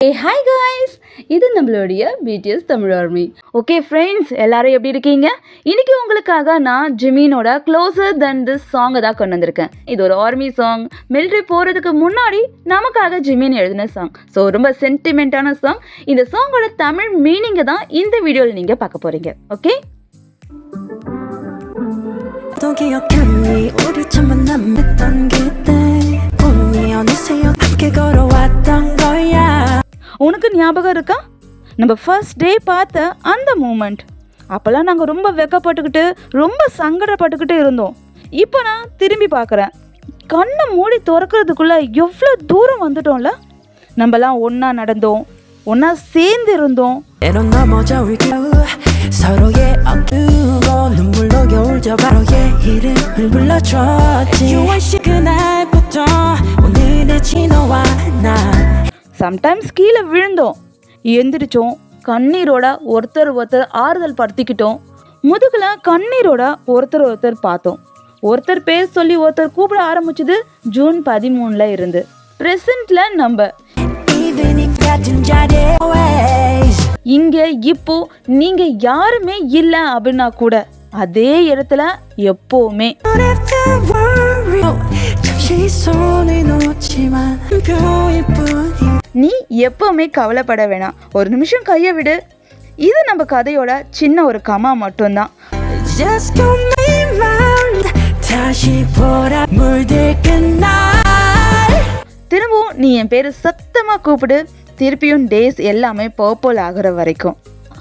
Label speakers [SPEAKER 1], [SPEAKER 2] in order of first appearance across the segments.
[SPEAKER 1] ஏ hi guys இது நம்மளுடைய BTS Tamil army okay friends எல்லாரும் எப்படி இருக்கீங்க இன்னைக்கு உங்களுக்காக நான் ஜிமீனோட க்ளோசர் தென் திஸ் சாங்கை தான் கொண்டு வந்திருக்கேன் இது ஒரு ஆர்மி சாங் மிலிட்ரி போகிறதுக்கு முன்னாடி நமக்காக ஜிமீன் எழுதின சாங் ஸோ ரொம்ப சென்டிமெண்ட்டான சாங் இந்த சாங்கோட தமிழ் மீனிங்கை தான் இந்த வீடியோவில் நீங்கள் பார்க்க போகிறீங்க ஓகே
[SPEAKER 2] 또 기억하니 우리 첫 만남했던 그때 꿈이 어느새 함께 걸어왔던 거야
[SPEAKER 1] உனக்கு ஞாபகம் இருக்கா நம்ம ஃபர்ஸ்ட் டே பார்த்த அந்த மூமெண்ட் அப்போல்லாம் நாங்கள் ரொம்ப வெக்கப்பட்டுக்கிட்டு ரொம்ப சங்கடப்பட்டுக்கிட்டு இருந்தோம் இப்போ நான் திரும்பி பார்க்குறேன் கண்ணை மூடி திறக்கிறதுக்குள்ளே எவ்வளோ தூரம் வந்துட்டோம்ல நம்மலாம் ஒன்றா நடந்தோம் ஒன்றா சேர்ந்து இருந்தோம்
[SPEAKER 2] 때론 넘어져 울겨우 서로의 엉두고 눈물로 겨울 저 바로의 이름을 불러줬지 6월시 그날부터 오늘의 너와 나
[SPEAKER 1] சம்டைம்ஸ் கீழே விழுந்தோம். எந்திரிச்சோம். கண்ணீரோட ஒருத்தர் ஒருத்தர் ஆறுதல் படுத்திக்கிட்டோம். முதுகில் கண்ணீரோட ஒருத்தர் ஒருத்தர் பார்த்தோம். ஒருத்தர் பேர் சொல்லி ஒருத்தர் கூப்பிட ஆரம்பிச்சது ஜூன் பதிமூணில் இருந்து. பிரசன்ட்ல நம்ம. இங்கே இப்போ நீங்கள் யாருமே இல்லை அப்படின்னா கூட அதே இடத்துல எப்பவுமே. நீ எப்பவுமே கவலைப்பட வேணாம். ஒரு நிமிஷம் கையை விடு. இது நம்ம கதையோட சின்ன ஒரு கமா மட்டும்தான். திரும்பவும் நீ என் பேர் சத்தமாக கூப்பிடு. திருப்பியும் டேஸ் எல்லாமே பர்பிள் ஆகிற வரைக்கும்.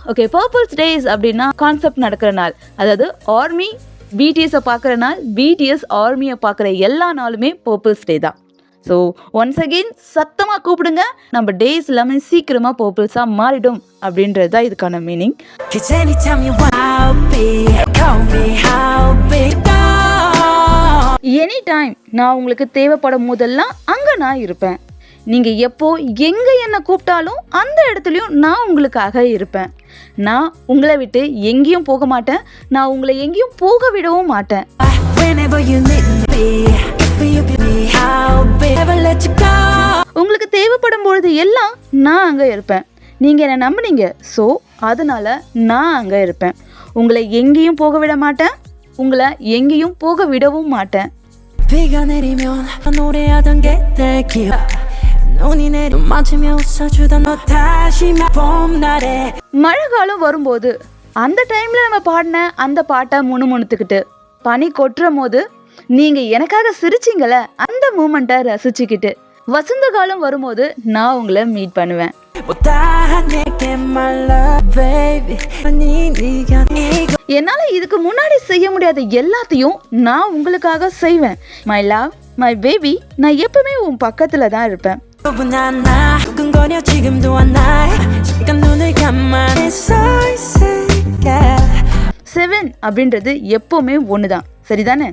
[SPEAKER 1] ஓகே பர்பிள்ஸ் டேஸ் அப்படின்னா கான்செப்ட் நடக்கிற நாள். அதாவது ஆர்மி பிடிஎஸை பார்க்குற நாள் பிடிஎஸ் ஆர்மியை பார்க்குற எல்லா நாளுமே பர்பிள்ஸ் டே தான். ஸோ ஒன்ஸ் அகெயின் சத்தமாக கூப்பிடுங்க. நம்ம டேஸ் எல்லாமே சீக்கிரமாக பர்பிள்ஸாக மாறிடும் அப்படின்றது தான் இதுக்கான மீனிங் எனி டைம் நான் உங்களுக்கு தேவைப்படும் போதெல்லாம் அங்கே நான் இருப்பேன். நீங்கள் எப்போ எங்கே என்னை கூப்பிட்டாலும் அந்த இடத்துலையும் நான் உங்களுக்காக இருப்பேன். நான் உங்களை விட்டு எங்கேயும் போக மாட்டேன். நான் உங்களை எங்கேயும் போக விடவும் மாட்டேன். உங்களுக்கு தேவைப்படும் பொழுது எல்லாம் நான் அங்கே இருப்பேன். நீங்கள் என்னை நம்புனீங்க. ஸோ அதனால் நான் அங்கே இருப்பேன். உங்களை எங்கேயும் போக விட மாட்டேன். உங்களை எங்கேயும் போக விடவும் மாட்டேன். மழை காலம் வரும்போது அந்த டைம்ல நம்ம பாடின அந்த பாட்டை முணுமுணுத்துக்கிட்டு பனி கொட்டுற போது நீங்க எனக்காக சிரிச்சிங்கள அந்த மூமெண்ட்டை ரசிச்சுக்கிட்டு. வசந்த காலம் வரும்போது நான் உங்களை மீட் பண்ணுவேன். என்னால இதுக்கு முன்னாடி செய்ய முடியாத எல்லாத்தையும் நான் உங்களுக்காக செய்வேன். மை லவ் மை பேபி நான் எப்பவுமே உன் பக்கத்துல தான் இருப்பேன். செவன் அப்படின்றது எப்பவுமே ஒன்று தான் சரிதானே?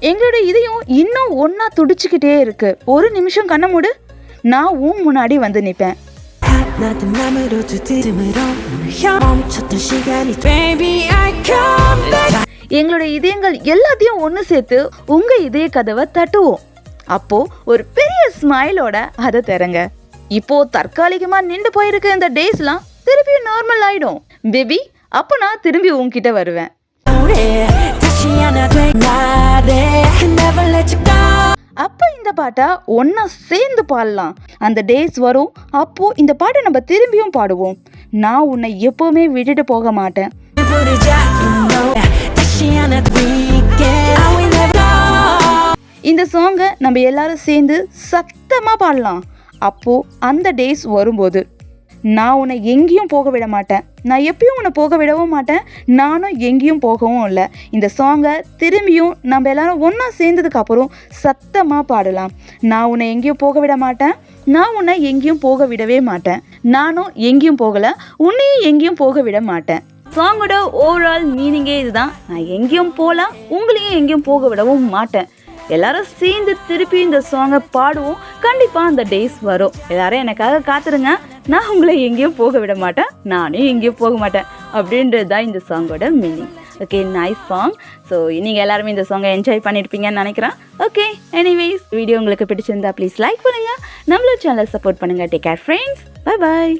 [SPEAKER 1] எங்களோட இதையும் இன்னும் ஒன்றா துடிச்சுக்கிட்டே இருக்கு. ஒரு நிமிஷம் கண்ண மூடு. நான் உன் முன்னாடி வந்து நிற்பேன் எங்களோட இதயங்கள் எல்லாத்தையும் ஒன்று சேர்த்து உங்க இதய கதவை தட்டுவோம். அப்போ ஒரு பெரிய ஸ்மைலோட அதை தரங்க. இப்போ தற்காலிகமா நின்று போயிருக்க இந்த டேஸ்லாம் திருப்பி நார்மல் ஆயிடும். பேபி அப்போ நான் திரும்பி உங்ககிட்ட வருவேன். அப்போ இந்த பாட்டை ஒன்றா சேர்ந்து பாடலாம். அந்த டேஸ் வரும். அப்போது இந்த பாட்டை நம்ம திரும்பியும் பாடுவோம். நான் உன்னை எப்போவுமே விட்டுட்டு போக மாட்டேன். இந்த சாங்கை நம்ம எல்லாரும் சேர்ந்து சத்தமாக பாடலாம். அப்போது அந்த டேஸ் வரும்போது நான் உன்னை எங்கேயும் போக விட மாட்டேன். நான் எப்பயும் உன்னை போக விடவும் மாட்டேன். நானும் எங்கேயும் போகவும் இல்லை. இந்த சாங்கை திரும்பியும் நம்ம எல்லாரும் ஒன்றா சேர்ந்ததுக்கு அப்புறம் சத்தமாக பாடலாம். நான் உன்னை எங்கேயும் போக விட மாட்டேன். நான் உன்னை எங்கேயும் போக விடவே மாட்டேன். நானும் எங்கேயும் போகலை. உன்னையும் எங்கேயும் போக விட மாட்டேன். சாங்கோட ஓவரால் மீனிங்கே இதுதான். நான் எங்கேயும் போகலாம் உங்களையும் எங்கேயும் போக விடவும் மாட்டேன். எல்லாரும் சேர்ந்து திருப்பி இந்த சாங்கை பாடுவோம். கண்டிப்பாக அந்த டேஸ் வரும். எல்லாரும் எனக்காக காத்துருங்க. நான் உங்களை எங்கேயும் போக விட மாட்டேன். நானே எங்கேயும் போக மாட்டேன். அப்படின்றது தான் இந்த சாங்கோட meaning okay nice song so நீங்கள் எல்லாருமே இந்த சாங்கை என்ஜாய் பண்ணியிருப்பீங்கன்னு நினைக்கிறேன். ஓகே எனிவேஸ் வீடியோ உங்களுக்கு பிடிச்சிருந்தா ப்ளீஸ் லைக் பண்ணுங்கள் நம்மளோட சேனலை சப்போர்ட் பண்ணுங்கள் take care friends bye bye